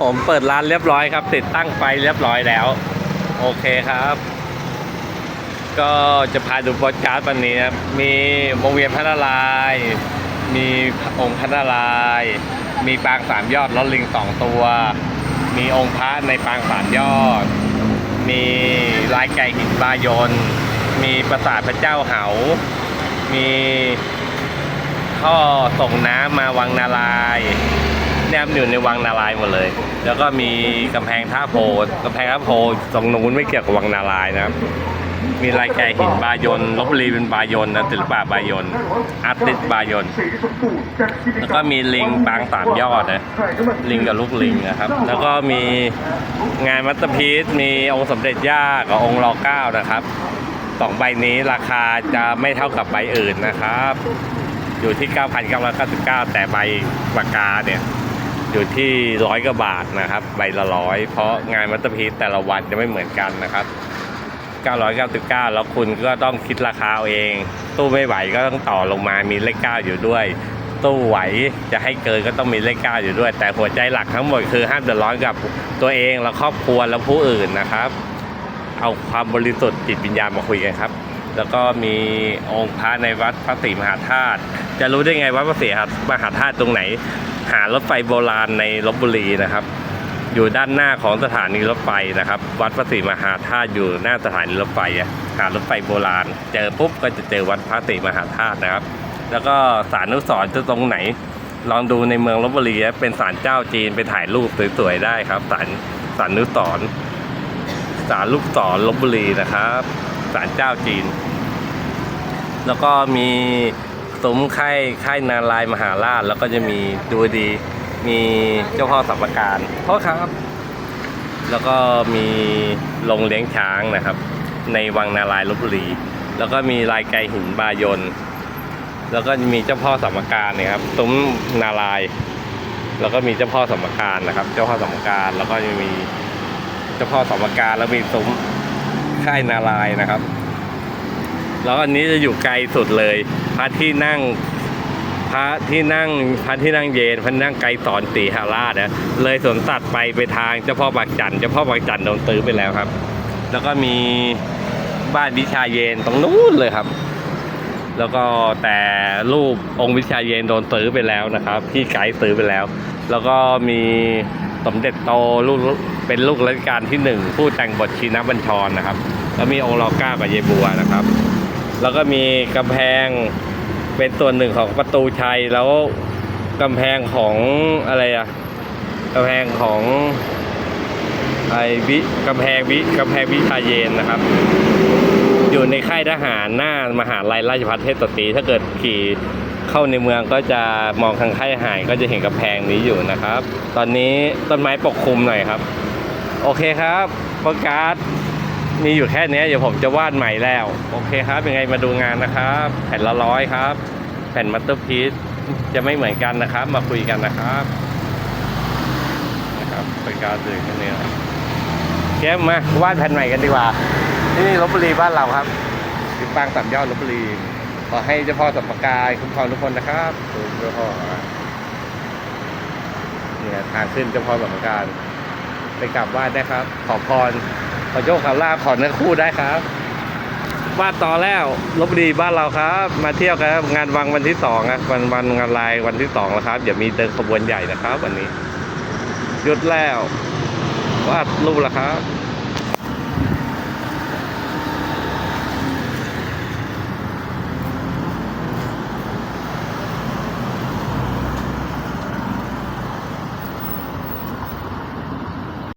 ผมเปิดร้านเรียบร้อยครับ ติดตั้งไฟเรียบร้อยแล้ว โอเคครับ ก็จะพาดูโปสการ์ดวันนี้ครับมีวงเวียนพระนารายณ์มีองค์พระนารายณ์มีปางสามยอดล้อลิงสองตัว มีองค์พระในปางสามยอด มีลายไก่หินบายน มีปราสาทพระเจ้าเหา มีท่อส่งน้ำมาวังนารายณ์ เนี่ยครับอยู่ในวังนารายหมดเลย แล้วก็มีกำแพงท่าโพกำแพงท่าโพตรงนู้นไม่เกี่ยวกับวังนารายนะ มีลายแก่หินบายนลบบุรีเป็นบายนนะศิลปะบายนอาร์ติสบายนแล้วก็มีลิงปางสามยอดนะลิงกับลูกลิงนะครับ แล้วก็มีงานมัตตพีซมีองค์สมเด็จย่ากับองค์รอเก้านะครับสองใบนี้ราคาจะไม่เท่ากับใบอื่นนะครับ อยู่ที่ 9,999 แต่ใบปากกาเนี่ย อยู่ที่ร้อยกว่าบาทนะครับใบละร้อยเพราะงานมัตเตอร์พีซแต่ละวันจะไม่เหมือนกันนะครับ 999 แล้วคุณก็ต้องคิดราคาเอาเอง ตู้ไม่ไหวก็ต้องต่อลงมามีเลข 9 อยู่ด้วย ตู้ไหวจะให้เกินก็ต้องมีเลข 9 อยู่ด้วย แต่หัวใจหลักทั้งหมดคือห้ามเดือดร้อนกับตัวเองและครอบครัวและผู้อื่นนะครับ เอาความบริสุทธิ์จิตวิญญาณมาคุยกันครับ แล้วก็มีองค์พระในวัดพระศรีมหาธาตุ จะรู้ได้ไงว่าพระศรีมหาธาตุตรงไหน หารถไฟโบราณในลบบุรีนะครับ อยู่ด้านหน้าของสถานีรถไฟนะครับ วัดพระศรีมหาธาตุอยู่หน้าสถานีรถไฟหารถไฟโบราณ เจอปุ๊บก็จะเจอวัดพระศรีมหาธาตุนะครับ แล้วก็สารนุสรจะตรงไหน ลองดูในเมืองลบบุรีเป็นศาลเจ้าจีนไปถ่ายรูปสวยๆได้ครับศาลศาลนุสรศาลลูกศรลบบุรีนะครับศาลเจ้าจีน แล้วก็มี ซุ้มค่ายค่ายนารายณ์มหาราช แล้วก็จะมีดูดี มีเจ้าพ่อสัมปการพ่อครับ แล้วก็มีโรงเลี้ยงช้างนะครับ ในวังนารายณ์ลบบุรี แล้วก็มีลายไก่หินบายน แล้วก็มีเจ้าพ่อสัมปการเนยครับซุ้มนารายณ์แล้วก็มีเจ้าพ่อสัมปการนะครับ เจ้าพ่อสัมปการแล้วก็จะมีเจ้าพ่อสัมปการแล้วมีซุ้มค่ายนารายณ์นะครับ แล้วอันนี้จะอยู่ไกลสุดเลยพระที่นั่งพระที่นั่งพระที่นั่งเยนพระที่นั่งไกรสอนสีหาราชนะเลยสวนสัตว์ไปไปทางเจ้าพ่อปากจันเจ้าพ่อปากจันโดนตื้อไปแล้วครับ แล้วก็มีบ้านวิชาเยนตรงนู้นเลยครับ แล้วก็แต่รูปองค์วิชาเยนโดนตื้อไปแล้วนะครับพี่ไกด์ตื้อไปแล้ว แล้วก็มีสมเด็จโตลูกเป็นลูกรัชกาลที่หนึ่งผู้แต่งบทชีนบัญชรนะครับ แล้วมีองค์รอก้ากับเยบัวนะครับ แล้วก็มีกำแพงเป็นส่วนหนึ่งของประตูชัยแล้วกำแพงของอะไรอะกำแพงของไอวิกำแพงวิกำแพงวิชาเยนนะครับ อยู่ในค่ายทหารหน้ามหาลัยราชภัฏเทพสตรีถ้าเกิดขี่เข้าในเมืองก็จะมองทางค่ายทหารก็จะเห็นกำแพงนี้อยู่นะครับ ตอนนี้ต้นไม้ปกคลุมหน่อยครับ โอเคครับประการ์ด มีอยู่แค่นี้เดี๋ยวผมจะวาดใหม่แล้ว โอเคครับ ยังไงมาดูงานนะครับ แผ่นละร้อยครับ แผ่นมัตเตอร์พีซจะไม่เหมือนกันนะครับ มาคุยกันนะครับนะครับเป็นการสื่อแค่นี้นะแก้มมาวาดแผ่นใหม่กันดีกว่าที่นี่ลบบุรีบ้านเราครับติดปางสามยอดลบบุรีขอให้เจ้าพ่อสัมปกายคุ้มครองทุกคนนะครับดูเจ้าพ่อเนี่ยทางขึ้นเจ้าพ่อสัมปการไปกราบไหว้ได้ครับ ขอพร ขอโชคขอลาบขอเนื้อคู่ได้ครับวาดต่อแล้วลบบุรีบ้านเราครับ มาเที่ยวกันครับงานวังวันที่สองนะวันวันงานลายวันที่สองแล้วครับเดี๋ยวมีเดินขบวนใหญ่นะครับ วันนี้หยุดแล้ววาดรูปแล้วครับ